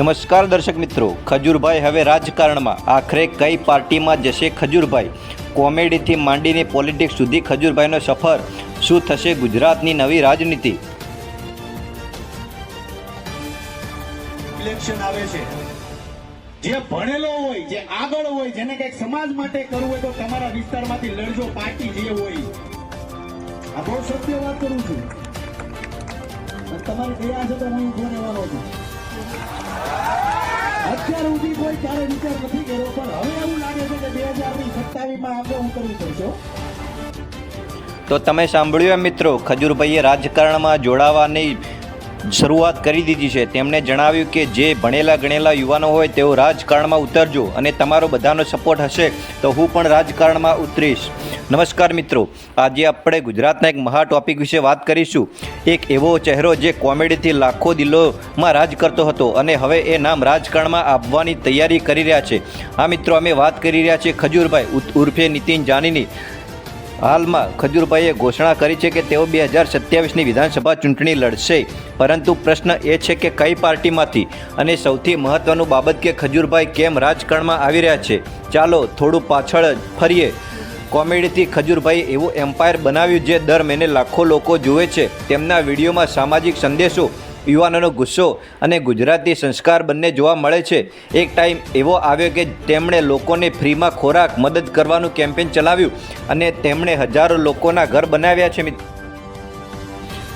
નમસ્કાર દર્શક મિત્રો, ખજૂરભાઈ હવે રાજકારણમાં. આખરે કઈ પાર્ટીમાં જશે ખજૂરભાઈ? કોમેડીથી માંડીને પોલિટિક્સ સુધી ખજૂરભાઈનો સફર. શું થશે ગુજરાતની નવી રાજનીતિ? જે ભણેલો હોય, જે આગળ હોય, જેને કંઈક સમાજ માટે કરવું હોય તો તમારા વિસ્તારમાંથી લડજો, પાર્ટી જે હોય. આ બહુ સત્ય વાત કરું છું. તમારી દયા છે તો હું ઊભો રહેવાનો છું. અત્યાર સુધી કોઈ ક્યારે વિચાર નથી કર્યો, પણ હવે એવું લાગે છે કે બે હજારની સત્તાવીસમાં આપણે હું કરી શકશો તો તમે સાંભળ્યું મિત્રો, ખજૂરભાઈએ રાજકારણમાં જોડાવાની શરૂઆત કરી દીધી છે. તેમણે જણાવ્યું કે જે ભણેલા ગણેલા યુવાનો હોય તેઓ રાજકારણમાં ઉતરજો અને તમારો બધાનો સપોર્ટ હશે તો હું પણ રાજકારણમાં ઉતરીશ. નમસ્કાર મિત્રો, આજે આપણે ગુજરાતના એક મહા ટોપિક વિશે વાત કરીશું. એક એવો ચહેરો જે કોમેડીથી લાખો દિલોમાં રાજ કરતો હતો અને હવે એ નામ રાજકારણમાં આવવાની તૈયારી કરી રહ્યા છે. આ મિત્રો, અમે વાત કરી રહ્યા છીએ ખજૂરભાઈ ઉર્ફે નીતિન જાનીની. હાલમાં ખજૂરભાઈએ ઘોષણા કરી છે કે તેઓ બે હજાર સત્યાવીસની વિધાનસભા ચૂંટણી લડશે. પરંતુ પ્રશ્ન એ છે કે કઈ પાર્ટીમાંથી? અને સૌથી મહત્વનું બાબત કે ખજૂરભાઈ કેમ રાજકારણમાં આવી રહ્યા છે? ચાલો થોડું પાછળ ફરીએ. કોમેડીથી ખજૂરભાઈ એવું એમ્પાયર બનાવ્યું જે દર મહિને લાખો લોકો જુએ છે. તેમના વિડીયોમાં સામાજિક સંદેશો યુવાનોનો ગુસ્સો અને ગુજરાતી સંસ્કાર બંને જોવા મળે છે. એક ટાઈમ એવો આવ્યો કે તેમણે લોકોને ફ્રીમાં ખોરાક, મદદ કરવાનું કેમ્પેન ચલાવ્યું અને તેમણે હજારો લોકોના ઘર બનાવ્યા છે મિત્ર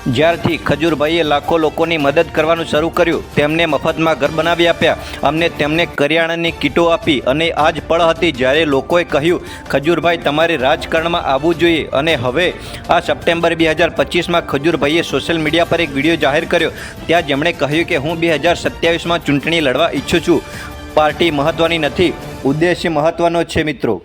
જ્યારથી ખજૂરભાઈએ લાખો લોકોની મદદ કરવાનું શરૂ કર્યું, તેમને મફતમાં ઘર બનાવી આપ્યા. અમને તેમને કરિયાણાની કીટો આપી અને આ જ પળ હતી જ્યારે લોકોએ કહ્યું, ખજૂરભાઈ, તમારે રાજકારણમાં આવવું જોઈએ. અને હવે, આ સપ્ટેમ્બર બે હજાર પચીસમાં ખજૂરભાઈએ સોશિયલ મીડિયા પર એક વીડિયો જાહેર કર્યો. ત્યાં જેમણે કહ્યું કે, હું બે હજાર સત્યાવીસમાં ચૂંટણી લડવા ઈચ્છું છું. પાર્ટી મહત્ત્વની નથી, ઉદ્દેશ્ય મહત્ત્વનો છે, મિત્રો.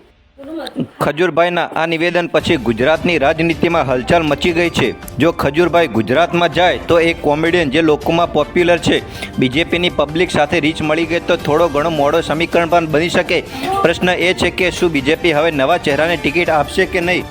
ખજૂરભાઈના આ નિવેદન પછી ગુજરાતની રાજનીતિમાં હલચલ મચી ગઈ છે. જો ખજૂરભાઈ ગુજરાતમાં જાય તો એ કોમેડિયન જે લોકોમાં પોપ્યુલર છે, બીજેપીની પબ્લિક સાથે રીચ મળી ગઈ તો થોડો ઘણો મોડો સમીકરણ પણ બની શકે. પ્રશ્ન એ છે કે શું બીજેપી હવે નવા ચહેરાને ટિકિટ આપશે કે નહીં?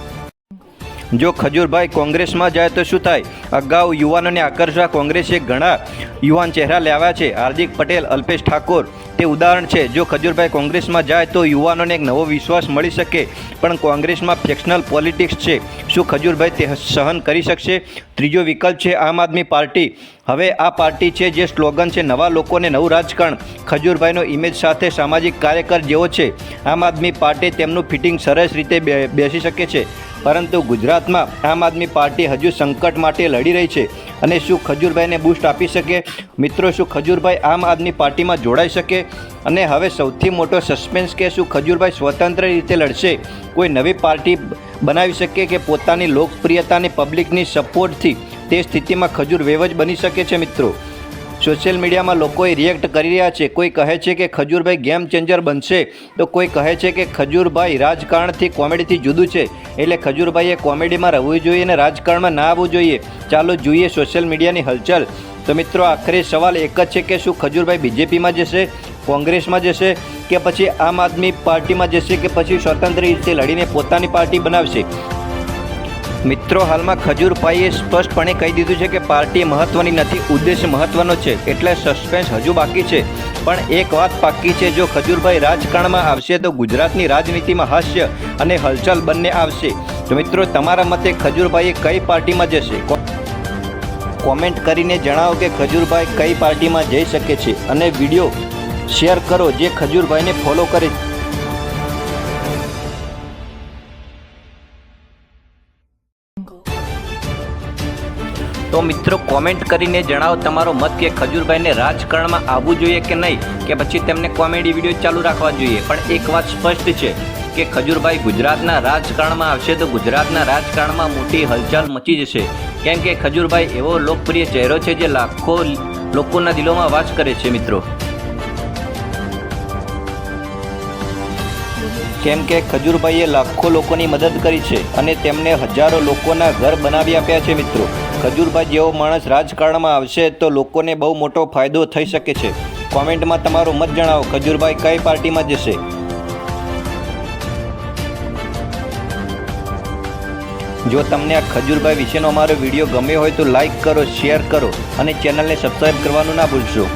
જો ખજૂરભાઈ કોંગ્રેસમાં જાય તો શું થાય? અગાઉ યુવાનોને આકર્ષવા કોંગ્રેસે ઘણા યુવાન ચહેરા લાવ્યા છે. હાર્દિક પટેલ, અલ્પેશ ઠાકોર, તે ઉદાહરણ છે. જો ખજૂરભાઈ કોંગ્રેસમાં જાય તો યુવાનોને એક નવો વિશ્વાસ મળી શકે. પણ કોંગ્રેસમાં ફેક્શનલ પોલિટિક્સ છે. શું ખજૂરભાઈ તે સહન કરી શકશે? ત્રીજો વિકલ્પ છે આમ આદમી પાર્ટી. હવે આ પાર્ટી છે જે સ્લોગન છે, નવા લોકોને નવું રાજકારણ. ખજૂરભાઈનો ઇમેજ સાથે સામાજિક કાર્યકર જેવો છે. આમ આદમી પાર્ટી તેમનું ફિટિંગ સરસ રીતે બેસી શકે છે. પરંતુ ગુજરાતમાં આમ આદમી પાર્ટી હજુ સંકટ માટે લડી રહી છે. અને શું ખજૂરભાઈને બૂસ્ટ આપી શકે? મિત્રો, શું ખજૂરભાઈ આમ આદમી પાર્ટીમાં જોડાઈ શકે? અને હવે સૌથી મોટો સસ્પેન્સ કે શું ખજૂરભાઈ સ્વતંત્ર રીતે લડશે? કોઈ નવી પાર્ટી બનાવી શકે કે પોતાની લોકપ્રિયતાની પબ્લિકની સપોર્ટથી તે સ્થિતિમાં ખજૂર વેવ જ બની શકે છે, મિત્રો? સોશિયલ મીડિયામાં લોકોએ રિએક્ટ કરી રહ્યા છે. કોઈ કહે છે કે ખજૂરભાઈ ગેમ ચેન્જર બનશે, તો કોઈ કહે છે કે ખજૂરભાઈ રાજકારણથી કોમેડીથી જુદું છે. એટલે ખજૂરભાઈએ કોમેડીમાં રહેવું જોઈએ અને રાજકારણમાં ના આવવું જોઈએ. ચાલો જોઈએ સોશિયલ મીડિયાની હલચલ. તો મિત્રો, આખરે સવાલ એક જ છે કે શું ખજૂરભાઈ બીજેપીમાં જશે, કોંગ્રેસમાં જશે, કે પછી આમ આદમી પાર્ટીમાં જશે, કે પછી સ્વતંત્ર રીતે લડીને પોતાની પાર્ટી બનાવશે? મિત્રો, હાલમાં ખજૂરભાઈએ સ્પષ્ટપણે કહી દીધું છે કે પાર્ટી મહત્વની નથી ઉદ્દેશ્ય મહત્વનો છે, એટલે સસ્પેન્સ હજુ બાકી છે. પણ એક વાત પાકી છે, જો ખજૂરભાઈ રાજકારણમાં આવશે તો ગુજરાતની રાજનીતિમાં હાસ્ય અને હલચલ બંને આવશે. તો મિત્રો, તમારા મતે ખજૂરભાઈએ કઈ પાર્ટીમાં જશે? કોમેન્ટ કરીને જણાવો કે ખજૂરભાઈ કઈ પાર્ટીમાં જઈ શકે છે અને વીડિયો શેર કરો જે ખજૂરભાઈને ફોલો કરે. તો મિત્રો કોમેન્ટ કરીને જણાવો તમારો મત કે ખજૂરભાઈને રાજકારણમાં આવવું જોઈએ કે નહીં? કે પછી તેમને કોમેડી વીડિયો ચાલુ રાખવા જોઈએ? પણ એક વાત સ્પષ્ટ છે કે ખજૂરભાઈ ગુજરાતના રાજકારણમાં આવશે તો ગુજરાતના રાજકારણમાં મોટી હલચલ મચી જશે. કેમ કે ખજૂરભાઈ એવો લોકપ્રિય ચહેરો છે જે લાખો લોકોના દિલોમાં વાસ કરે છે મિત્રો. કેમ કે ખજૂરભાઈએ લાખો લોકોની મદદ કરી છે અને તેમને હજારો લોકોના ઘર બનાવી આપ્યા છે મિત્રો. ખજૂરભાઈ જેવો માણસ રાજકારણમાં આવશે તો લોકોને બહુ મોટો ફાયદો થઈ શકે છે. કોમેન્ટમાં તમારો મત જણાવો. ખજૂરભાઈ કઈ પાર્ટીમાં જશે? જો તમને આ ખજૂરભાઈ વિશેનો અમારો વીડિયો ગમ્યો હોય તો લાઈક કરો, શેર કરો અને ચેનલને સબસ્ક્રાઈબ કરવાનું ના ભૂલશો.